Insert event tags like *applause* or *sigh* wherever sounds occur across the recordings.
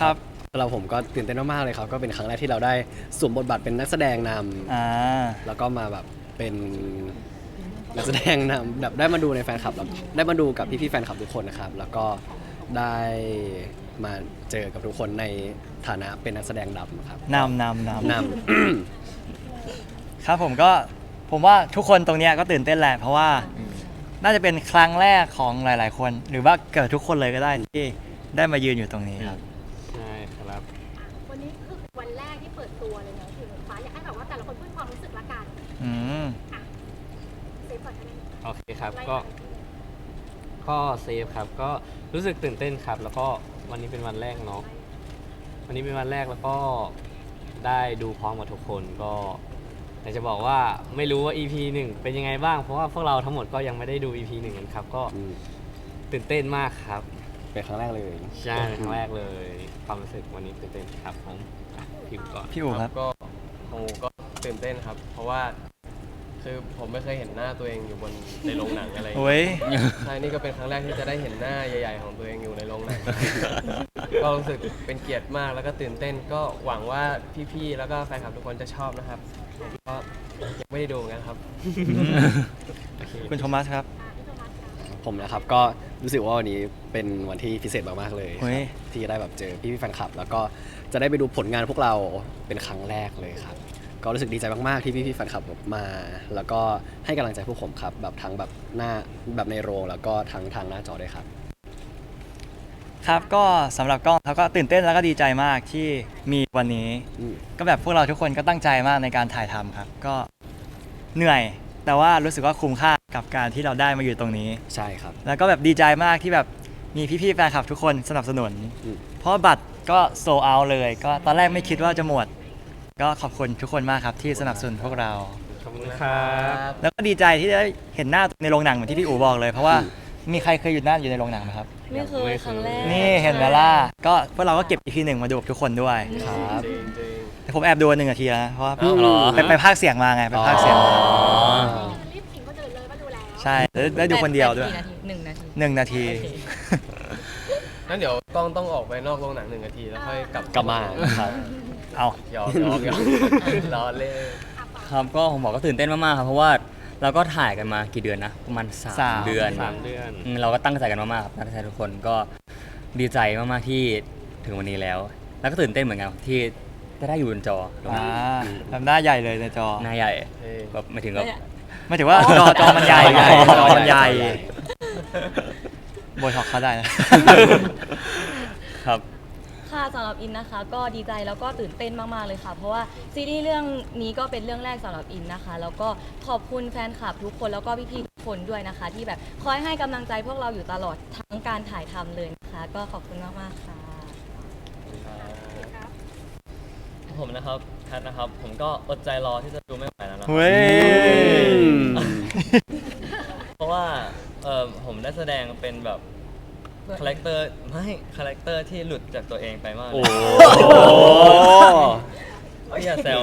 ครับสำหรับผมก็ตื่นเต้นมากๆเลยครับ ก็เป็นครั้งแรกที่เราได้สวมบทบาทเป็นนักแสดงนำอ่า แล้วก็มาแบบเป็นนักแสดงนำแบบได้มาดูในแฟนคลับแล้วได้มาดูกับพี่ๆแฟนคลับทุกคนนะครับ แล้วก็ได้มาเจอกับทุกคนในฐานะเป็นนักแสดงดำครับนำนำนำนครับผมก็ผมว่าทุกคนตรงเนี้ยก็ตื่นเต้นแหละเพราะว่าน่าจะเป็นครั้งแรกของหลาย ๆ คน หรือว่าเกิดทุกคนเลยก็ได้ที่ได้มายืนอยู่ตรงนี้ครับใช่ ครับ วันนี้คือวันแรกที่เปิดตัวเลยเนาะคือฟ้าอยากให้แบบว่าแต่ละคนพูดความรู้สึกละกันอืม อะเซฟก่อนก็ได้โอเคครับ ไล่ก็ไป ก็เซฟครับ ก็รู้สึกตื่นเต้นครับ แล้วก็วันนี้เป็นวันแรกเนาะ วันนี้เป็นวันแรกแล้วก็ได้ดูพร้อมกับทุกคนก็อยากจะบอกว่าไม่รู้ว่า EP หนึ่งเป็นยังไงบ้าง เพราะว่าพวกเราทั้งหมดก็ยังไม่ได้ดู EP หนึ่งกันครับ ก็ำอืมตื่นเต้นมากครับ เป็นครั้งแรกเลย ใช่เป็นครั้งแรกเลย ความรู้สึกวันนี้ตื่นเต้นครับผมอะพิมพ์ก่อนพี่อู๋ครับ ก็ของผมก็ตื่นเต้นครับ เพราะว่า คือผมไม่เคยเห็นหน้าตัวเองอยู่บนในโรงหนังอะไรอย่างโอ้เงี้ยยใช่ นี่ก็เป็นครั้งแรกที่จะได้เห็นหน้าใหญ่ๆ ของตัวเองอยู่ในโรงหนัง ก็รู้สึกเป็นเกียรติมากแล้วก็ตื่นเต้นก็หวังว่าพี่ๆ แล้วก็แฟนคลับทุกคนจะชอบนะครับผมก็ยังไม่ได้ดูเหมือนกันครับ คุณโทมัสครับ ผมนะครับก็รู้สึกว่าวันนี้เป็นวันที่พิเศษมากๆเลยคเฮ้รับยที่จะได้แบบเจอพี่ๆแฟนคลับ แล้วก็จะได้ไปดูผลงานพวกเราเป็นครั้งแรกเลยครับ ก็รู้สึกดีใจมากๆที่พี่ๆแฟนคลับแบบมา แล้วก็ให้กำลังใจพวกผมครับแบบทั้งแบบหน้าแบบในโรงแล้วก็ทั้งทางหน้าจอด้วยครับครับก็สำหรับกล้องเขาก็ตื่นเต้นแล้วก็ดีใจมากที่มีวันนี้ อืมก็แบบพวกเราทุกคนก็ตั้งใจมากในการถ่ายทำครับ ก็เหนื่อย แต่ว่ารู้สึกว่าคุ้มค่า กับการที่เราได้มาอยู่ตรงนี้ ใช่ครับ แล้วก็แบบดีใจมากที่แบบมีพี่ๆแฟนคลับทุกคนสนับสนุน อืม เพราะบัตรก็โซเอาเลย ก็ตอนแรกไม่คิดว่าจะหมด ก็ขอบคุณทุกคนมากครับที่สนับสนุนพวกเรา ขอบคุณครับ แล้วก็ดีใจที่ได้เห็นหน้าในโรงหนังเหมือนที่พี่อู๋บอกเลย เพราะว่ามีใครเคยอยู่หน้าอยู่ในโรงหนังไหมครับ ไม่เคยครั้งแรกนี่เห็นไหมล่ะก็พวกเราก็เก็บอีพีหนึ่งมาดูกับทุกคนด้วยครับจริงจริง แต่ผมแอบดูหนึ่งนาทีแล้วนะเพราะว่าอ๋อเหรอ ไปไปภาคเสียงมาไงไปภาคเสียงมา อ๋อ ใช่แล้วได้ดูคนเดียวด้วยแปกี่นาทีหนึ่งนาที หนึ่งนาทีงั้นเดี๋ยวกล้องต้องออกไปนอกโรงหนังหนึ่งนาทีแล้วค่อยกลับกลับมาครับ เอาหยอกหยอกหยอกล้อเล่นครับก็ผมบอกก็ตื่นเต้นมากๆครับเพราะว่าเราก็ถ่ายกันมากี่เดือนนะประมาณสามเดือนสามเดือน อืมเราก็ตั้งใจกันมากๆครับนักแสดงทุกคนก็ดีใจมากๆที่ถึงวันนี้แล้ว แล้วก็ตื่นเต้นเหมือนกันที่จะได้อยู่บนจออ่าทำหน้าใหญ่เลยในจอหน้าใหญ่เท่แบบไม่ถึงกับ ไม่ถือว่าจอจอมันใหญ่ไงอ๋อจอมันใหญ่โบท็อกเขาได้นะครับ ค่ะสำหรับอินนะคะ ก็ดีใจแล้วก็ตื่นเต้นมากๆเลยค่ะ เพราะว่าซีรีส์เรื่องนี้ก็เป็นเรื่องแรกสำหรับอินนะคะ แล้วก็ขอบคุณแฟนคลับทุกคนแล้วก็พี่ๆทุกคนด้วยนะคะ ที่แบบคอยให้กำลังใจพวกเราอยู่ตลอดทั้งการถ่ายทำเลยนะคะ ก็ขอบคุณมากๆค่ะ ครับ ผมนะครับแพทนะครับ ผมก็อดใจรอที่จะดูไม่ไหวแล้วนะ เฮ้ย เพราะว่าเออผมได้แสดงเป็นแบบคาแรคเตอร์ไม่คาแรคเตอร์ที่หลุดจากตัวเองไปมากเลยก็อย่าแซว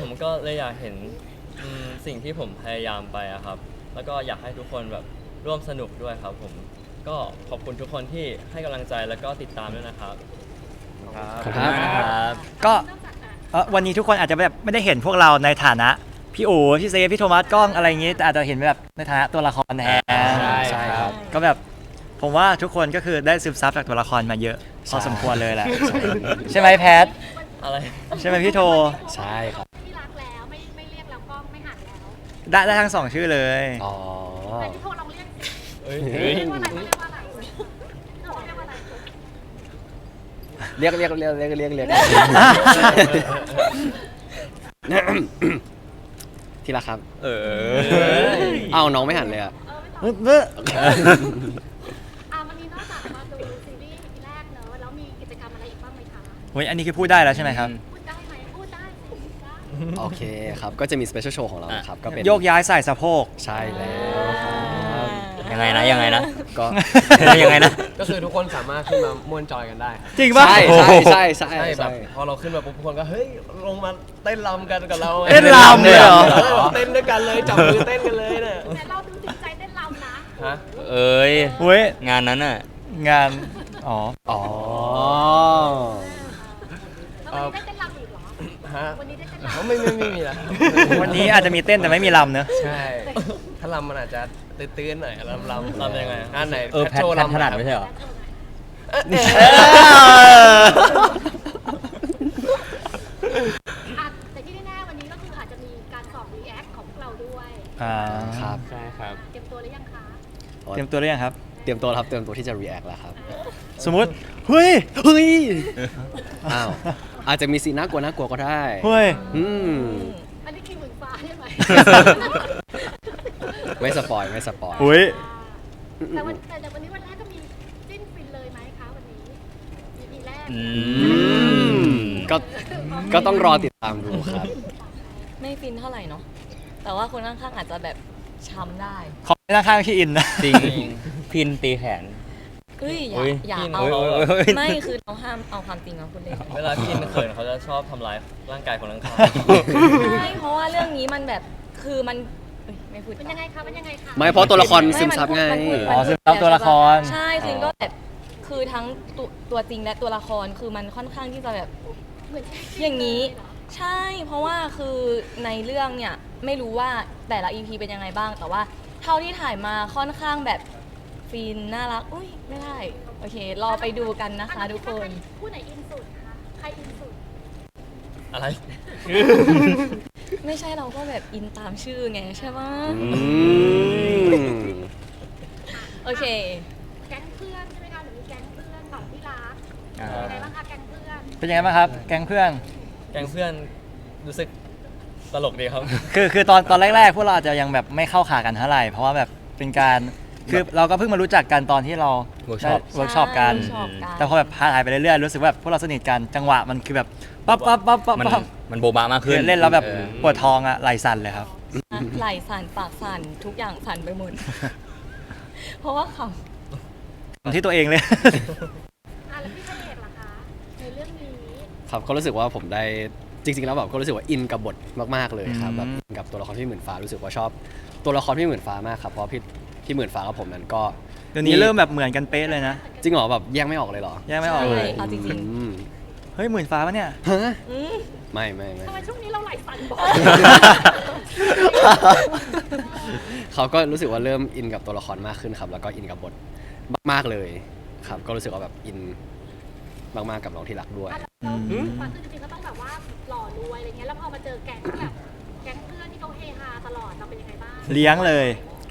ผมก็เลยอยากเห็นอืมสิ่งที่ผมพยายามไปอะครับ แล้วก็อยากให้ทุกคนแบบร่วมสนุกด้วยครับผม ก็ขอบคุณทุกคนที่ให้กำลังใจแล้วก็ติดตามด้วยนะครับ ครับก็เอ่อวันนี้ทุกคนอาจจะแบบไม่ได้เห็นพวกเราในฐานะ พี่อู๋พี่เซฟพี่โทมัสกล้องอะไรอย่างงี้แต่อาจจะเห็นแบบในฐานะตัวละครแทนใช่ใช่ครับ ก็แบบผมว่าทุกคนก็คือได้ซึมซับจากตัวละครมาเยอะพอสมควรเลยแหละใช่ไหมแพทอะไร ใช่ไหมพี่โทใช่ครับ ที่รักแล้วไม่ไม่เรียกแล้วก็ไม่หันแล้วได้ได้ทั้งสองชื่อเลย อ๋อ แต่พี่โทรลองเรียกสิเอ้ย เรียกว่าอะไรเรียกว่าอะไรพี่โทรเรียกว่าอะไร เรียกเรียกเรียกเรียกเรียกเรียก ที่รักครับ เออ เอาน้องไม่หันเลยอะเออไม่ต้องอะวันนี้นอกจากมาดูซีรีส์แรกเนอะแล้วมีกิจกรรมอะไรอีกบ้างไหมคะ เฮ้ยอันนี้คือพูดได้แล้วใช่ไหมครับ พูดได้ไหมพูดได้สิได้โอเคครับ ก็จะมีสเปเชียลโชว์ของเรานะครับ ก็เป็นโยกย้ายใส่สะโพก ใช่แล้วครับยังไงนะยังไงนะ ก็ ยังไงนะ ก็คือทุกคนสามารถขึ้นมาม่วนจอยกันได้ครับจริงปะ ใช่ใช่ใช่ใช่ใช่แบใช่ บพอเราขึ้นมาปุ๊บทุกคนก็เฮ้ยลงมาเต้นรำกันกับเราไงเต้นรำเลยเหรอเออเต้นด้วยกันเลยจับมือเต้นกันเลยเนี่ยแต่เราดูจริงใจเต้นรำนะฮะเอ้ยเฮ้ยงานนั้นอะ งาน อ๋อ อ๋อ แล้ววันนี้ได้เต้นรำอีกเหรอ ฮะวันนี้ได้เต้นเขารำไม่ไม่ไม่มีแล้ววันนี้อาจจะมีเต้นแต่ไม่มีลำเนอะใช่ ถ้าลำมันอาจจะ ตื้นๆหน่อยลำลำลำยังไงอันไหนเออแพทโชว์แพทลำถนัดครับไม่ใช่เหรออะแต่ที่แน่ๆวันนี้ก็คืออาจจะมีการสอบรีแอคของพวกเราด้วยอ่าครับใช่ครับ เตรียมตัวหรือยังคะเตรียมตัวหรือยังครับ เตรียมตัวครับเตรียมตัวที่จะ react แล้วครับสมมุติเฮ้ยเฮ้ยอ้าวอาจจะมีสีน่ากลัวน่ากลัวก็ได้เฮ้ยอืมอันนี้คือหมื่นฟ้าใช่ไหม ไม่สปอยไม่สปอยอุ้ยแต่วันแต่วันนี้วันแรกก็มีจิ้นฟินเลยไหมคะวันนี้ EP แรกอือืมมก็ก็ต้องรอติดตามดูครับ ไม่ฟินเท่าไหร่เนาะแต่ว่าคนข้างๆอาจจะแบบช้ำได้ขอไม่นั่งข้างที่อินนะ จริงพินตีแขน เอ้ยอย่าอุ๊ยอย่าพี่เอาน้องไม่คือเราห้ามเอาความจริงมาพูดเล่นเวลากินเขินเขาจะชอบทำร้ายร่างกายคนข้างใช่เพราะว่าเรื่องนี้มันแบบคือมันเอ้ย ไม่พูดเป็นยังไงคะเป็นยังไงคะไม่เพราะตัวละครซึมซับไงมันพูดอ๋อซึมซับตัวละคร ใช่ซึ่งก็แบบคือทั้งตัวตัวจริงและตัวละครคือมันค่อนข้างที่จะแบบ เหมือนอย่างนี้นี้ เหรอใช่เพราะว่าคือในเรื่องเนี่ย ไม่รู้ว่าแต่ละ EP เป็นยังไงบ้าง แต่ว่าเท่าที่ถ่ายมาค่อนข้างแบบฟินน่ารัก อุ้ยไม่ได้ โอเค รอไปดูกันนะคะทุกคนคู่ไหนอินสุดคะใครอินสุดๆอะไร ไม่ใช่เราก็แบบอินตามชื่อไงใช่ไหมอืมโอเค แก๊งเพื่อนใช่ไหมคะหรือมีแก๊งเพื่อนของที่รักอ่าเป็นยังไงบ้างคะแก๊งเพื่อนเป็นยังไงบ้างครับ แก๊งเพื่อน แกงเพื่อนรู้สึกตลกดีครับ คือคือตอนตอนแรกๆพวกเราอาจจะยังแบบไม่เข้าขากันเท่าไหร่ เพราะว่าแบบเป็นการคือเราก็เพิ่งมารู้จักกันตอนที่เรา Workshop เวิร์กช็อปกัน ใช่ workshop กัน แต่พอแบบถ่ายไปเรื่อยๆรู้สึกว่าแบบพวกเราสนิทกันจังหวะมันคือแบบปั๊บปั๊บปั๊บปั๊บมันปั๊บ มันโบบามากขึ้นเล่นแล้วแบบเออปวดท้องอะไหลสั่นเลยครับ ไหลสั่นปากสั่นทุกอย่างสั่นไปหมด เพราะว่าขที่ตัวเองเลยอะแล้วพี่เฉลตล่ะคะในเรื่องนี้ครับก็รู้สึกว่าผมได้จริงๆแล้วแบบก็รู้สึกว่าอินกับบทมากๆเลยครับอืมแบบอินกับตัวละครพี่หมื่นฟ้ารู้สึกว่าชอบ ตัวละครพี่หมื่นฟ้ามากครับเพราะพี่พี่หมื่นฟ้ากับผมนั้นก็เดี๋ยวนี้เริ่มแบบเหมือนกันเป๊ะเลยนะจริงเหรอแบบแยกไม่ออกเลยเหรอแยกำไม่ออกเลยใช่เอาจริงอืมเฮ้ยหมื่นฟ้าปะเนี่ย ฮะๆอืมไม่ไม่ไม่ ทำไมช่วงนี้เราไหลสั่นบ่อยเขาก็รู้สึกว่าเริ่มอินกับตัวละครมากขึ้นครับ แล้วก็อินกับบทมากๆเลยครับ ก็รู้สึกว่าแบบอินมากๆกับน้องที่รักด้วยอะแล้วความคือจริงๆก็ต้องแบบว่าหล่อรวยอะไรเงี้ย แล้วพอมาเจอแก๊งที่แบบแก๊งเพื่อนที่เขาเฮฮาตลอดเราเป็นยังไงบ้างเลี้ยงเลย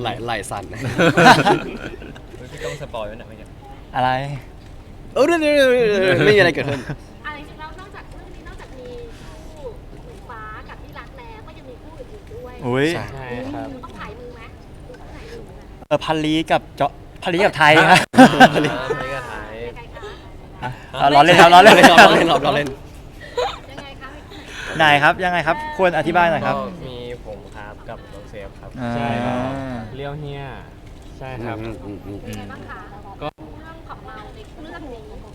ไหลไหลสั่น พี่ก้องสปอยไว้หน่อยไหมเนี่ยอะไร เออเดี๋ยวเดี๋ยวเดี๋ยวเดี๋ยวไม่มีอะไรเกิดขึ้น อื่นๆด้วยอุ้ยใช่ ใช่ครับ ต้องถ่ายมือไหมดูต้องถ่ายมือไหมเออพันลีกับเจาะพันลีกับไทยครับอันนี้ก็ถ่ายยังไงคะอะล้อเล่นครับล้อเล่นเราเล่นเราเล่น ยังไงคะไหนครับยังไงครับ ควรอธิบายหน่อยครับ ก็มีผมครับกับน้องเซฟครับอ่า ใช่ครับเลี้ยวเฮียใช่ครับอืมอืมอืมเป็นยังไงบ้างคะก็ เรื่องของเราในเรื่องนี้คู่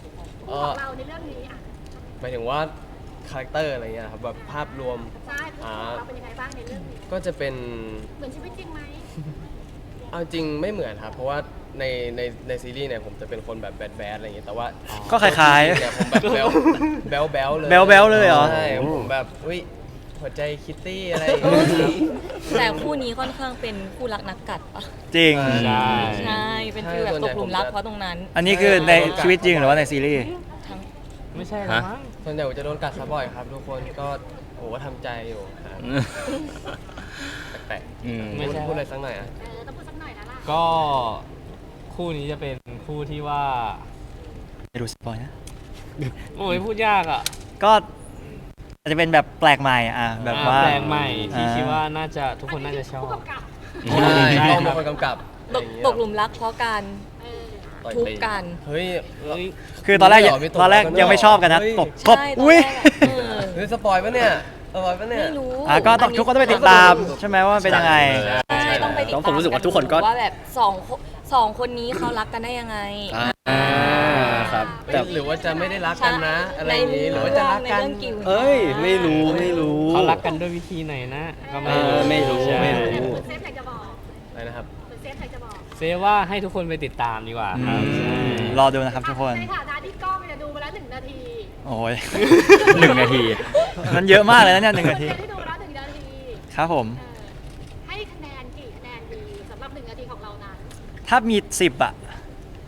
เอขอองเราในเรื่องนี้อะหมายถึงว่า คาแรคเตอร์อะไรเงี้ยครับแบบภาพรวม ใช่คู่ของเราเป็นยังไงบ้างในเรื่องนี้ก็จะเป็นเหมือนชีวิตจริงไหมเอาจริงไม่เหมือนครับ เพราะว่าในในในซีรีส์เนี่ยผมจะเป็นคนแบบแบดแบดอะไรอย่างงี้แต่ว่าก็คล้ายๆตัวจริงเนี่ยผมแบบแบลแบลแบลเลยแบ๊วๆเลยเหรอ ใช่ผมแบบอุ้ยหัวใจคิตตี้อะไรอย่างเงี้ยครับ แต่คู่นี้ค่อนข้างเป็นคู่รักนักกัดปะจริง ใช่ ใช่ เป็นฟีลแบบตกหลุมรักเพราะตรงนั้นอันนี้คือในชีวิตจริงหรือว่าในซีรีส์ทั้งไม่ใช่หรอฮะ มั้ง ส่วนใหญ่ผมจะโดนกัดซะบ่อยครับ ทุกคนก็โอ้โหทำใจอยู่ครับแปลกอืม ๆไม่พูดใช่พูดอะไรสักหน่อยอะเออต้องพูดสักหน่อยแล้วล่ะก็คู่นี้จะเป็นคู่ที่ว่า ไม่รู้สปอยนะ โอ้ยพูดยากอะก็อาจจะเป็นแบบแปลกใหม่อะแบบว่าอ่าแปลงใหม่ที่อ่า คิดว่าน่าจะทุกคนน่าจะชอบ ผู้กำกับ ใช่ใช่ต้องคเป็รับนคนกำกับตกตกหลุมรักเพราะการเออ ต่อยทุบตีกัน เฮ้ยเฮ้ย คือตอนแรกยังมีเหรอมีตบตอนแรกกันด้วยยังไม่ชอบกันนะเฮ้ย ตบตบใช่ตอนอุ้ย แรกอะเออเฮ้ยสปอยปะเนี่ยสปอยปะเนี่ย ไม่รู้อะก็ต้องทุกคนต้องไปติดตาม ใช่ไหมว่ามันเป็นยังไง ใช่ต้องไปติดแล้ตาวมผมรู้สึกว่าทุกคนก็ ว่าแบบสองคนสองคนนี้เขารักกันได้ยังไง อ่าครับแต่ หรือว่าจะไม่ได้รักกันนะ อะไรอย่างงี้หรือว่าจะรักในกันเรื่องกิวเอ้ย ไม่รู้ไม่รู้เขารักกันด้วยวิธีไหนนะก็ไม่เออไม่รู้ใช่ไม่รู้เหมือนเซฟอยากจะบอกอะไรนะครับ เหมือนเซฟอยากจะบอกเซฟว่าให้ทุกคนไปติดตามดีกว่าครับอืใช่มรอดูนะครับทุกคน ในฐานะที่กล้องเนี่ยดูมาแล้วหนึ่งนาทีโอ้ย หนึ่งนาที มันเยอะมากเลยนะเนี่ยหนึ่งนาทีที่ดูมาแล้วหนึ่งนาทีครับผม เออให้คะแนนกี่คะแนนดีสำหรับหนึ่งนาทีของเรานั้นถ้ามีสิบอะ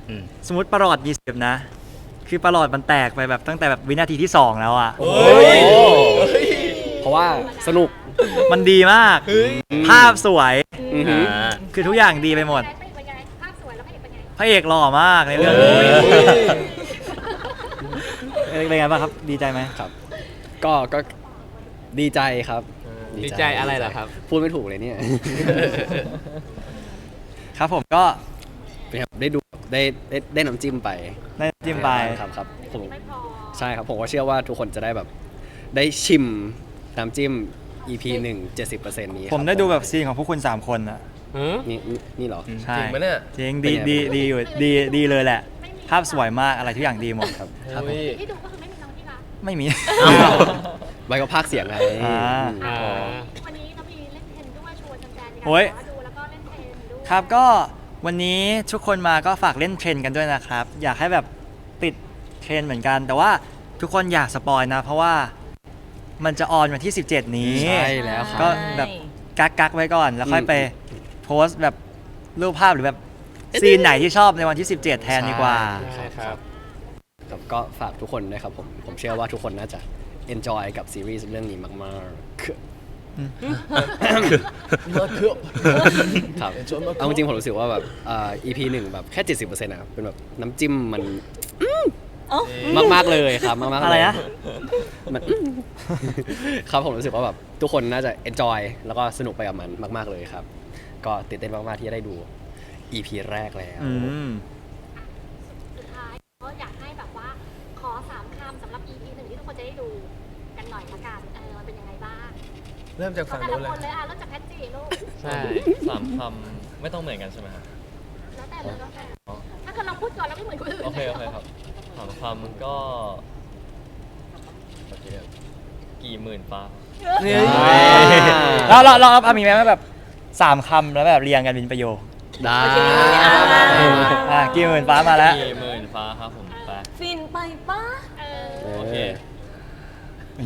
อืม สมมติประหลอดมีสิบนะ คือประหลอดมันแตกไปแบบตั้งแต่แบบวินาทีที่สองแล้วอะโอ้เพราะว่าสนุกมันดีมาก ภาพสวย อือหืออ่าคือทุกอย่างดีไปหมดเระเอกเป็นไงพระเอกหล่อมากในเรื่องโอ้นี้ยเอ้ยเป็นไงบ้างครับ ดีใจไหมครับ ก็ก็ดีใจครับดีใจอะไรเหรอครับ พูดไม่ถูกเลยเนี่ย ครับผมก็เป็นไงครับได้ดูได้ได้ได้น้ำจิ้มไปได้จิ้มไป ครับครับผมไม่พอใช่ครับผมก็เชื่อว่าทุกคนจะได้แบบได้ชิมน้ำจิ้ม EP 1 70%นี้ครับผมได้ดูแบบซีนของพวกคุณ 3 คนอะ หือนี่นี่นี่เหรอ ใช่จริงปะเนี่ยจริงเป็ดีนไงดีดีอยู่ดีดีเลยแหละ ภาพสวยมากอะไรทุกอย่างดีหมดครับ ครับผมที่ดูก็คือไม่มีน้องที่รักไม่มีไว้ก็พากย์เสียงไงอ่า อืม อ่า วันนี้น้องพีเล่นเทนด้วยชวนแฟนๆในการโอ้ยดูแล้วก็เล่นเทนด้วยครับก็วันนี้ทุกคนมาก็ฝากเล่นเทรนกันด้วยนะครับ อยากให้แบบติดเทรนเหมือนกัน แต่ว่าทุกคนอยากสปอยนะ เพราะว่ามันจะออนวันที่ 17 นี้ ใช่แล้วคก็รับแบบกักกักๆไว้ก่อนแล้วค่อยอืมไปโพสต์แบบรูปภาพหรือแบบซีนไหนที่ชอบในวันที่ 17 แทนดีกว่า ใช่ครับครับก็ฝากทุกคนด้วยครับผมผมเชื่อว่าทุกคนน่าจะ enjoy กับซีรีส์เรื่องนี้มากๆคือครับเอาจริงๆผมรู้สึกว่าแบบอ่า EP หนึ่งแบบแค่70%อะเป็นแบบน้ำจิ้มมันมากมากๆเลยครับมากๆเลยอะไรนะ มันอื้อครับผมรู้สึกว่าแบบทุกคนน่าจะ enjoy แล้วก็สนุกไปกับมันมาก ๆเลยครับ ก็ตื่นเต้นมากๆที่จะได้ดู EP แรกแล้ว อืม สุดท้ายก็อยากให้แบบว่าขอสามคำสำหรับ EP หนึ่งที่ทุกคนจะได้ดูกันหน่อยละกันเออมันเป็นยังไงบ้างเริ่มจากขอฝั่งแต่นู้ละนเลยคนเลยอะเริ่มจากแพทจีลูกใช่สามคำไม่ต้องเหมือนกันใช่ไหมครับ แล้วแต่เลยแล้วแต่ถ้าเกิดเราพูดก่อนแล้วไม่เหมือนคนอื่นโอเคโอเคครับสามคำมันก็โอเคครับกี่หมื่นฟ้าเราเราเราเอามีไหมว่าแบบ สามคำแล้วแบบเรียงกันเป็นประโยคได้อะกี่หมื่นฟ้ามาแล้วกี่หมื่นฟ้าครับผมไปฟินไปป้าเออโอเค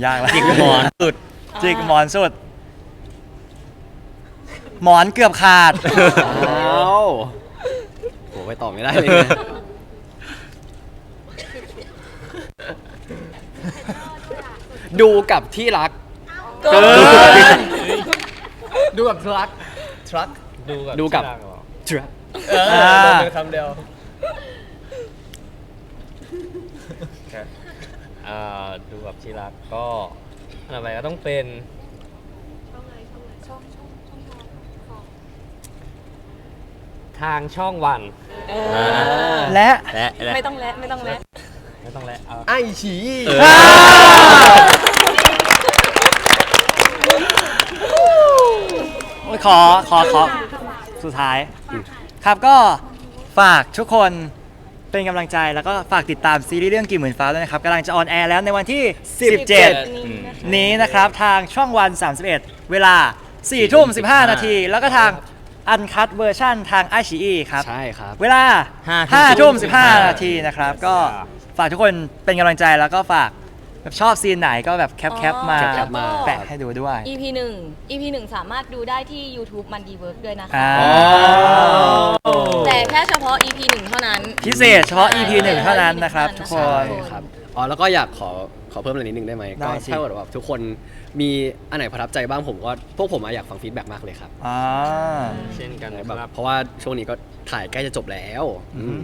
ยากแล้วจิกหมอนสุด จิกหมอนสุด หมอนเกือบขาดอ้าวโหไปต่อไม่ได้เลยนะดูกับที่รัก เกิน ดูกับทรัค ทรัคดูกับดูกับที่รัเหรอทรักเอออ่า เป็นคำเดียวอ่าดูกับที่รักก็อันดับแรกก็ต้องเป็นช่องเลยช่องเลยช่องช่องช่องทางของทางช่องวันเออ่าอและ และและไม่ต้องและไม่ต้องและไม่ต้องแล้วเอา ไอ้ฉี เออ โอ้ย ขอขอขอสุดท้าย ครับก็ฝากทุกคนเป็นกำลังใจแล้วก็ฝากติดตามซีรีส์เรื่องกี่หมื่นฟ้าด้วยนะครับกำลังจะออนแอร์แล้วในวันที่ 17 อืม นี้นะครับทางช่องวัน 31 เวลา 4 ทุ่ม 15 นาที แล้วก็ทางอันคัตเวอร์ชันทางไอชีอีครับ ใช่ครับ เวลาห้า5ทุ่ทุ่มม 15 นาทีนะครับ ก็ฝากทุกคนเป็นกำลังใจแล้วก็ฝาก แบบชอบซีนไหนก็แบบแคปแคปมาแคปมา แปะให้ดูด้วย EP 1 EP 1สามารถดูได้ที่ YouTube มันดีเวิร์กด้วยนะคะอ่าแต่แค่เฉพาะ EP 1เท่านั้น พิเศษเฉพาะ EP 1เท่านั้นนะครับ ทุกคใช่น ครับอ๋อแล้วก็อยากขอขอเพิ่มอะไรนิดนึงได้ไหมได้ก็สิ ถ้าเกิดว่าทุกคนมีอันไหนประทับใจบ้างผมก็พวกผมอะอยากฟังฟีดแบ็กมากเลยครับอ่า เช่นกันแบบครับ เพราะว่าช่วงนี้ก็ถ่ายใกล้จะจบแล้วอืม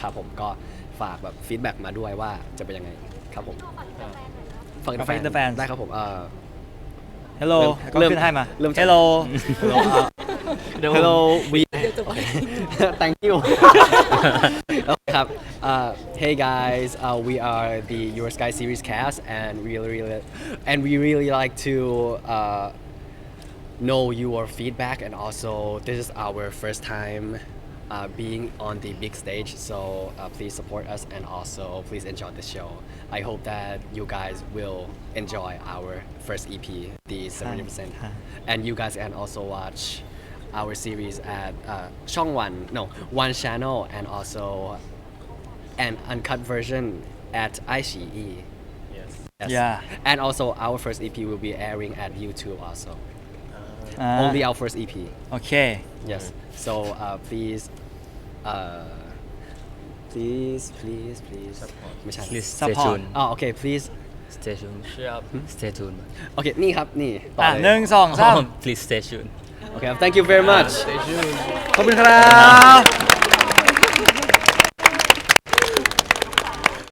ครับผมก็ฝากแบบฟีดแบ็กมาด้วยว่าจะเป็นยังไง ครับผม ตัวฝั่งแฟนหน่อยเนาะ ฟัง ฟัง The Fans ได้ครับผมเอ่อ Hello ก็ เริ่ม ขึ้นให้มา เริ่มจาก Hello *laughs* Hello อ่ะ Hello *laughs* we thank you *laughs* โอเคครับ uh, Hey guys uh, we are the Your Sky series cast and we really and we really like to uh, know your feedback and also this is our first time uh, being on the big stage. So uh, please support us and also please enjoy the show. I hope that you guys will enjoy our first EP, the 70%. And you guys can also watch our series at uh, no, One Channel, and also an uncut version at ICE. Yes. yes. Yeah. And also our first EP will be airing at YouTube also. อ่า only our first EP โอเค yes so uh, please uh, please please please ไม่ใช่ please stay Support tuned อ๋อโอเค please stay tuned เชื่อครับ *laughs* stay tuned โอเค นี่ครับ นี่ต่อ อ่ะ เลย หนึ่งสองสาม please stay tuned โอเคครับ thank you very much ขอบคุณครับ